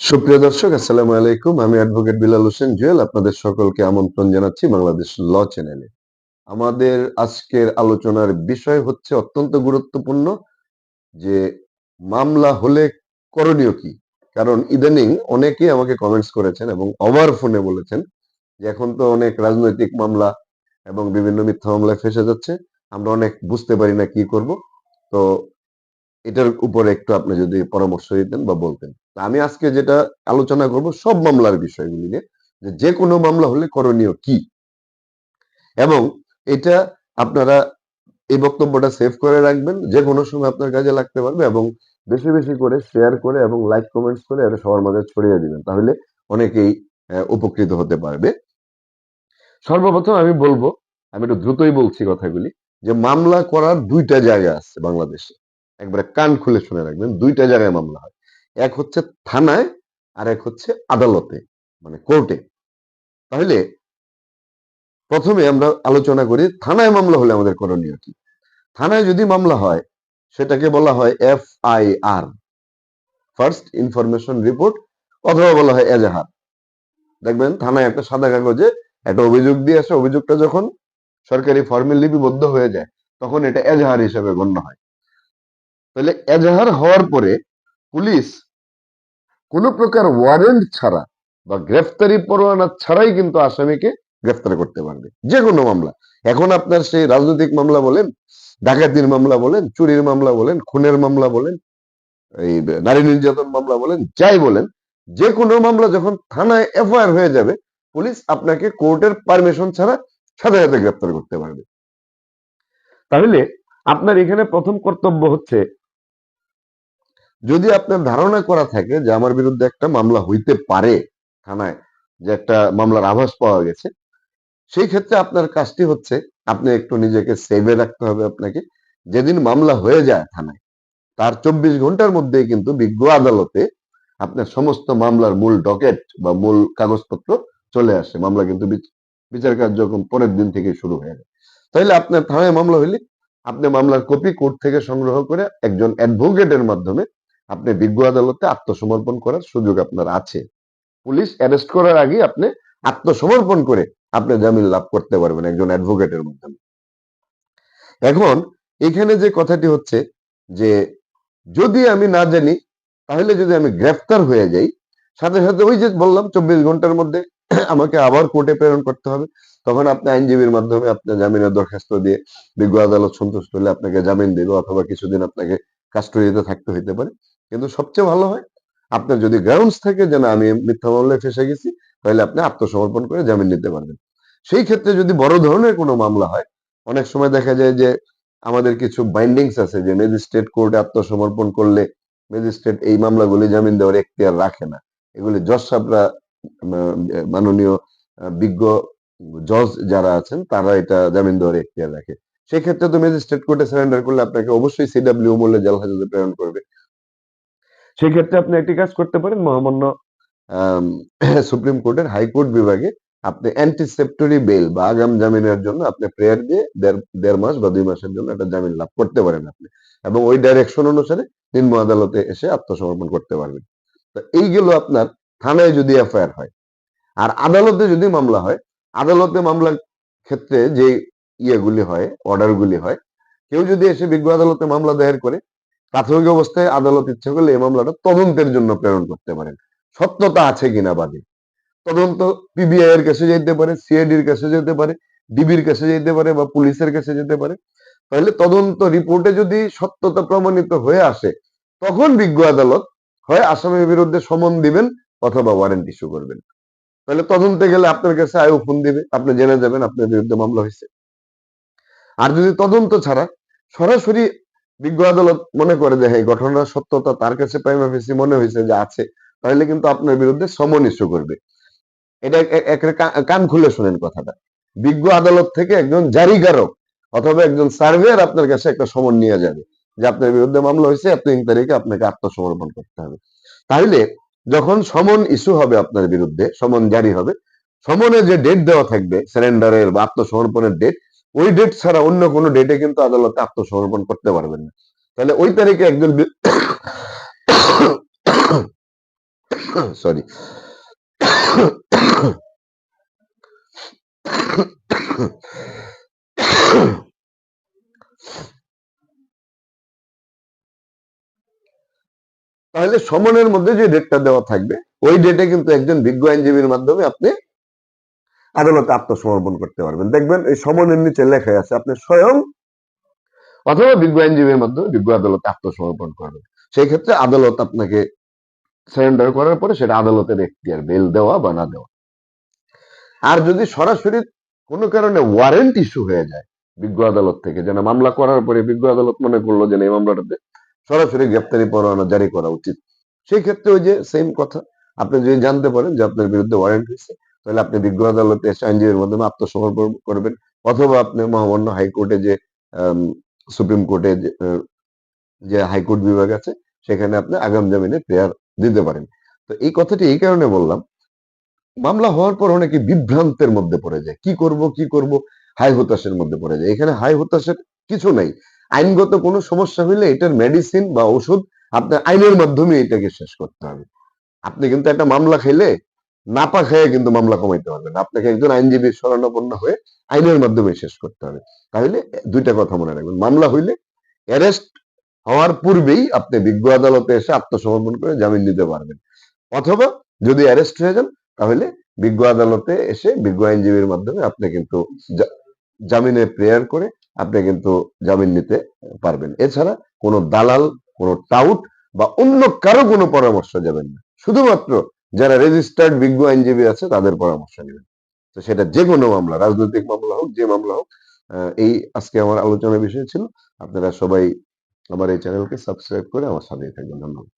সুপ্রিয় দর্শক, আসসালামু আলাইকুম। আমি অ্যাডভোকেট বিলাল হোসেন জুয়েল। আপনাদের সকলকে আমন্ত্রণ জানাচ্ছি বাংলাদেশ ল চ্যানেলে। আমাদের আজকের আলোচনার বিষয় হচ্ছে অত্যন্ত গুরুত্বপূর্ণ যে, মামলা হলে করণীয় কি? কারণ ইদানিং অনেকেই আমাকে কমেন্টস করেছেন এবং ওভার ফোনে বলেছেন যে, এখন তো অনেক রাজনৈতিক মামলা এবং বিভিন্ন মিথ্যা মামলায় ফেসে যাচ্ছে। আমরা অনেক বুঝতে পারি না কি করব। তো এটার উপরে একটু আপনি যদি পরামর্শ দিতেন বা বলতেন। আমি আজকে যেটা আলোচনা করব সব মামলার বিষয়গুলি নিয়ে, যে যে কোনো মামলা হলে করণীয় কি? এবং এটা আপনারা এই বক্তব্যটা সেভ করে রাখবেন যে কোনো সময় আপনার কাজে লাগতে পারবে এবং বেশি বেশি করে শেয়ার করে এবং লাইক কমেন্টস করে এটা সবার মাঝে ছড়িয়ে দিবেন, তাহলে অনেকেই উপকৃত হতে পারবে। সর্বপ্রথম আমি বলব, আমি একটু দ্রুতই বলছি কথাগুলি, যে মামলা করার দুইটা জায়গা আছে বাংলাদেশে। একবারে কান খুলে শুনে রাখবেন, দুইটা জায়গায় মামলা হয়। এক হচ্ছে থানায়, আর এক হচ্ছে আদালতে মানে কোর্টে। তাহলে প্রথমে আমরা আলোচনা করি, থানায় মামলা হলে আমাদের করণীয় কি? থানায় যদি মামলা হয়, সেটাকে বলা হয় F I R first information report, অথবা বলা হয় এজাহার। দেখবেন থানায় একটা সাদা কাগজে একটা অভিযোগ দিয়ে আসে, অভিযোগটা যখন সরকারি ফর্মে লিপিবদ্ধ হয়ে যায়, তখন এটা এজাহার হিসেবে গণ্য হয়। তাহলে এজাহার হওয়ার পরে পুলিশ কোনো প্রকার ওয়ারেন্ট ছাড়া বা গ্রেফতারি পরোয়ানা ছাড়াই কিন্তু আসামিকে গ্রেফতার করতে পারবে। যে কোনো মামলা। এখন আপনার সেই রাজনৈতিক মামলা বলেন, ডাকাতির মামলা বলেন, চুরির মামলা বলেন, খুনের মামলা বলেন, এই নারী নির্যাতন মামলা বলেন, যাই বলেন যে কোনো মামলা যখন থানায় এফআইআর হয়ে যাবে, পুলিশ আপনাকে কোর্টের পারমিশন ছাড়া সাথে সাথে গ্রেফতার করতে পারবে। তাহলে আপনার এখানে প্রথম কর্তব্য হচ্ছে যদি আপনার ধারণা করা থাকে যে আমার বিরুদ্ধে একটা মামলা হইতে পারে থানায়, যে একটা মামলার আভাস পাওয়া গেছে, সেই ক্ষেত্রে আপনার কাজটি হচ্ছে আপনি একটু নিজেকে সেভে রাখতে হবে আপনাকে। যেদিন মামলা হয়ে যায় থানায়, তার চব্বিশ ঘণ্টার মধ্যেই কিন্তু বিজ্ঞ আদালতে আপনার সমস্ত মামলার মূল ডকেট বা মূল কাগজপত্র চলে আসে। মামলা কিন্তু বিচ- বিচার কার্যক্রম পরের দিন থেকে শুরু হয়ে যায়। তাহলে আপনার থানায় মামলা হইলে আপনি মামলার কপি কোর্ট থেকে সংগ্রহ করে একজন অ্যাডভোকেটের মাধ্যমে আপনি বিজ্ঞ আদালতে আত্মসমর্পণ করার সুযোগ আপনার আছে। পুলিশ অ্যারেস্ট করার আগে আপনি আত্মসমর্পণ করে আপনি জামিন লাভ করতে পারবেন একজন অ্যাডভোকেটের মাধ্যমে। এখন এখানে যে কথাটি হচ্ছে যে যদি আমি না জানি, তাহলে যদি আমি গ্রেফতার হয়ে যাই, সাথে সাথে ওই যে বললাম চব্বিশ ঘণ্টার মধ্যে আমাকে আবার কোর্টে প্রেরণ করতে হবে, তখন আপনি আইনজীবীর মাধ্যমে আপনি জামিনের দরখাস্ত দিয়ে বিজ্ঞ আদালত সন্তুষ্ট হলে আপনাকে জামিন দিবে অথবা কিছুদিন আপনাকে কাস্টডিতে থাকতে হইতে পারে। কিন্তু সবচেয়ে ভালো হয় আপনার যদি গ্রাউন্ডস থাকে যে না, আমি মিথ্যা মামলায় ফেসে গেছি, তাহলে আপনি আত্মসমর্পণ করে জামিন নিতে পারবেন। সেই ক্ষেত্রে যদি বড় ধরনের কোনো মামলা হয়, অনেক সময় দেখা যায় যে আমাদের কিছু বাইন্ডিংস আছে যে ম্যাজিস্ট্রেট কোর্টে আত্মসমর্পণ করলে ম্যাজিস্ট্রেট এই মামলাগুলি জামিন দেওয়ার এখতিয়ার রাখে না। এগুলি জজ সাহেবরা মাননীয় বিজ্ঞ জজ যারা আছেন, তারা এটা জামিন দেওয়ার এখতিয়ার রাখে। সেক্ষেত্রে তো ম্যাজিস্ট্রেট কোর্টে সারেন্ডার করলে আপনাকে অবশ্যই সিডাব্লিউ মূল্যে জেল হাজতে প্রেরণ করবে। সেক্ষেত্রে আপনি একটি কাজ করতে পারেন, মহামান্য সুপ্রিম কোর্টের হাইকোর্ট বিভাগে আপনি অ্যান্টিসেপ্টরি বেল বা আগাম জামিনের জন্য আপনি প্রেয়ার দিয়ে দেড় মাস বা দুই মাসের জন্য একটা জামিন লাভ করতে পারেন আপনি। এবং ওই ডাইরেকশন অনুসারে নিম্ন আদালতে এসে আত্মসমর্পণ করতে পারবেন। তো এইগুলো আপনার থানায় যদি এফআইআর হয়, আর আদালতে যদি মামলা হয়, আদালতে মামলার ক্ষেত্রে যে ইয়েগুলি হয় অর্ডারগুলি হয়, কেউ যদি এসে বিজ্ঞ আদালতে মামলা দায়ের করে প্রাথমিক অবস্থায় আদালত ইচ্ছে করলে এই মামলাটা তদন্তের জন্য প্রেরণ করতে পারেন। সত্যতা আছে কিনা বাদে? তদন্ত পিবিআই এর কাছে যেতে পারে সিআইডির কাছে যেতে পারে ডিবির কাছে যেতে পারে বা পুলিশের কাছে যেতে পারে। তাহলে তদন্ত রিপোর্টে যদি সত্যতা প্রমাণিত হয়ে আসে, তখন বিজ্ঞ আদালত হয় আসামির বিরুদ্ধে সমন দিবেন অথবা ওয়ারেন্ট ইস্যু করবেন। তাহলে তদন্তে গেলে আপনার কাছে আয়ু ফোন দিবে, আপনি জেনে যাবেন আপনার বিরুদ্ধে মামলা হয়েছে। আর যদি তদন্ত ছাড়া সরাসরি বিজ্ঞ আদালত মনে করে যে এই ঘটনার সত্যতা তার কাছে প্রাইম অফিসি মনে হয়েছে যে আছে, তাহলে কিন্তু আপনার বিরুদ্ধে সমন ইস্যু করবে। এটা কান খুলে শোনেন কথাটা। বিজ্ঞ আদালত থেকে একজন জারিকারক অথবা একজন সার্ভেয়ার আপনার কাছে একটা সমন নিয়ে যাবে যে, আপনার বিরুদ্ধে মামলা হয়েছে এত ইন তারিখে আপনাকে আত্মসমর্পণ করতে হবে। তাহলে যখন সমন ইস্যু হবে আপনার বিরুদ্ধে, সমন জারি হবে, সমনে যে ডেট দেওয়া থাকবে সারেন্ডারের বা আত্মসমর্পণের ডেট ওই ডেট ছাড়া অন্য কোনো ডেটে কিন্তু আদালতে আত্মসমর্পণ করতে পারবেন না। তাহলে ওই তারিখে একজন সরি তাহলে সমনের মধ্যে যে ডেটটা দেওয়া থাকবে, ওই ডেটে কিন্তু একজন বিজ্ঞ আইনজীবীর মাধ্যমে আপনি আদালতে আত্মসমর্পণ করতে পারবেন। দেখবেন এই সমনের নিচে লেখা আছে, আপনি স্বয়ং অথবা বিজ্ঞ আইনজীবীর মাধ্যমে বিজ্ঞ আদালতে আত্মসমর্পণ করবেন। সেই ক্ষেত্রে আদালত আপনাকে সারেন্ডার করার পরে সেটা আদালতের এখতিয়ার বেল দেওয়া বা না দেওয়া। আর যদি সরাসরি কোনো কারণে ওয়ারেন্ট ইস্যু হয়ে যায় বিজ্ঞ আদালত থেকে, যেন মামলা করার পরে বিজ্ঞ আদালত মনে করল যে এই মামলাটাতে সরাসরি গ্রেপ্তারি পরোয়ানা জারি করা উচিত। সেই ক্ষেত্রে ওই যে সেম কথা, আপনি যদি জানতে পারেন যে আপনার বিরুদ্ধে ওয়ারেন্ট হয়েছে তাহলে আপনি বিজ্ঞ আদালতে এসে আইনজীবীর মাধ্যমে আত্মসমর্পণ করবেন অথবা আপনি মহামান্য হাইকোর্টে যে সুপ্রিম কোর্টে যে, হাইকোর্ট বিভাগ আছে সেখানে আপনি আগাম জামিনে প্রেয়ার দিতে পারেন। তো এই কথাটি এই কারণে বললাম মামলা হওয়ার পর অনেকে বিভ্রান্তের মধ্যে পড়ে যায়। কি করব কি করব হাই হতাশের মধ্যে পড়ে যায়। এখানে হাই হতাশের কিছু নাই। আইনগত কোনো সমস্যা হইলে এটার মেডিসিন বা ওষুধ আপনার আইনের মাধ্যমে এটাকে শেষ করতে হবে। আপনি কিন্তু একটা মামলা খাইলে নাপা খেয়ে কিন্তু মামলা কমাইতে পারবেন। আপনাকে একজন আইনজীবীর শরণাপন্ন হয়ে আইনের মাধ্যমে শেষ করতে হবে। তাহলে দুইটা কথা মনে রাখবেন। মামলা হইলে অ্যারেস্ট হওয়ার পূর্বেই আপনি বিজ্ঞ আদালতে এসে আত্মসমর্পণ করে জামিন নিতে পারবেন। অথবা যদি অ্যারেস্ট হয়ে যান, তাহলে বিজ্ঞ আদালতে এসে বিজ্ঞ আইনজীবীর মাধ্যমে আপনি কিন্তু জামিনে প্রেয়ার করে আপনি কিন্তু জামিন নিতে পারবেন। এছাড়া কোনো দালাল, কোনো টাউট বা অন্য কারও কোনো পরামর্শ যাবেন না। শুধুমাত্র যারা রেজিস্টার্ড বিজ্ঞ আইনজীবী আছে, তাদের পরামর্শ নেবেন। তো সেটা যে কোনো মামলা, রাজনৈতিক মামলা হোক, যে মামলা হোক এই আজকে আমার আলোচনার বিষয় ছিল। আপনারা সবাই আমার এই চ্যানেলকে সাবস্ক্রাইব করে আমার সাথে থাকবেন। ধন্যবাদ।